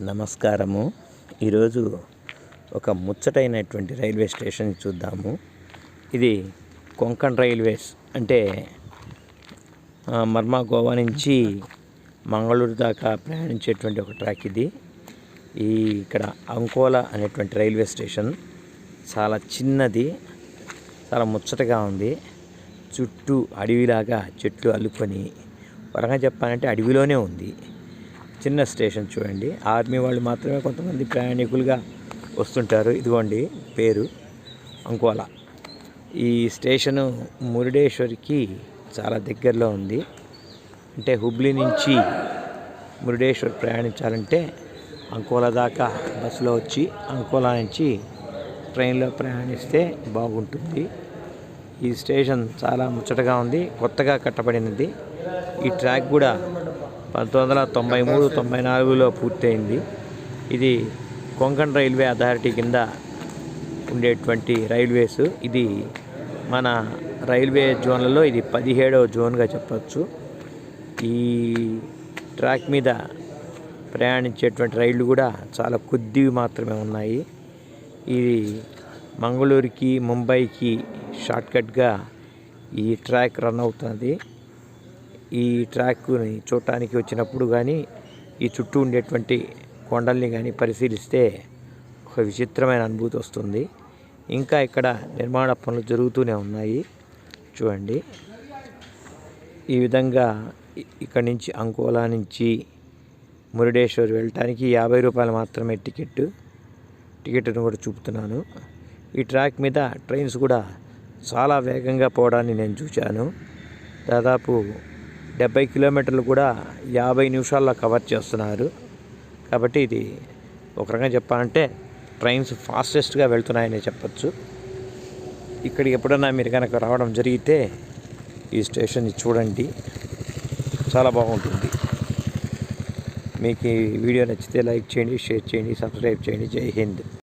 నమస్కారము. ఈరోజు ఒక ముచ్చటైనటువంటి రైల్వే స్టేషన్ చూద్దాము. ఇది కొంకణ్ రైల్వేస్ అంటే మర్మా గోవా నుంచి మంగళూరు దాకా ప్రయాణించేటువంటి ఒక ట్రాక్ ఇది. ఈ ఇక్కడ అంకోలా అనేటువంటి రైల్వే స్టేషన్ చాలా చిన్నది చాలా ముచ్చటగా ఉంది. చుట్టూ అడవిలాగా చెట్లు అల్లుకొని పరంగా చెప్పాలంటే అడవిలోనే ఉంది. చిన్న స్టేషన్ చూడండి. ఆర్మీ వాళ్ళు మాత్రమే కొంతమంది ప్రయాణికులుగా వస్తుంటారు. ఇదిగోండి పేరు అంకోలా. ఈ స్టేషను మురుడేశ్వర్కి చాలా దగ్గరలో ఉంది. అంటే హుబ్లీ నుంచి మురుడేశ్వర్ ప్రయాణించాలంటే అంకోలా దాకా బస్సులో వచ్చి అంకోలా నుంచి ట్రైన్లో ప్రయాణిస్తే బాగుంటుంది. ఈ స్టేషన్ చాలా ముచ్చటగా ఉంది కొత్తగా కట్టబడినది. ఈ ట్రాక్ కూడా పంతొమ్మిది వందల తొంభై మూడు తొంభై నాలుగులో పూర్తయింది. ఇది కొంకణ్ రైల్వే అథారిటీ కింద ఉండేటువంటి రైల్వేస్. ఇది మన రైల్వే జోన్లలో ఇది పదిహేడవ జోన్గా చెప్పచ్చు. ఈ ట్రాక్ మీద ప్రయాణించేటువంటి రైళ్ళు కూడా చాలా కొద్దివి మాత్రమే ఉన్నాయి. ఇది మంగళూరుకి ముంబైకి షార్ట్కట్గా ఈ ట్రాక్ రన్ అవుతుంది ఈ ట్రాక్ని చూడటానికి వచ్చినప్పుడు కానీ ఈ చుట్టూ ఉండేటువంటి కొండల్ని కానీ పరిశీలిస్తే ఒక విచిత్రమైన అనుభూతి వస్తుంది. ఇంకా ఇక్కడ నిర్మాణ పనులు జరుగుతూనే ఉన్నాయి. చూడండి. ఈ విధంగా ఇక్కడ ఇక్కడి నుంచి అంకోలా నుంచి మురుడేశ్వర్ వెళ్ళటానికి యాభై రూపాయలు మాత్రమే టికెట్ టికెట్ను కూడా చూపుతున్నాను. ఈ ట్రాక్ మీద ట్రైన్స్ కూడా చాలా వేగంగా పోవడాన్ని నేను చూశాను. దాదాపు డెబ్బై కిలోమీటర్లు కూడా యాభై నిమిషాల్లో కవర్ చేస్తున్నారు. కాబట్టి ఇది ఒక రకంగా చెప్పాలంటే ట్రైన్స్ ఫాస్టెస్ట్గా వెళ్తున్నాయని చెప్పచ్చు. ఇక్కడికి ఎప్పుడన్నా మీరు కనుక రావడం జరిగితే ఈ స్టేషన్ని చూడండి. చాలా బాగుంటుంది. మీకు ఈ వీడియో నచ్చితే లైక్ చేయండి షేర్ చేయండి సబ్స్క్రైబ్ చేయండి. జై హింద్.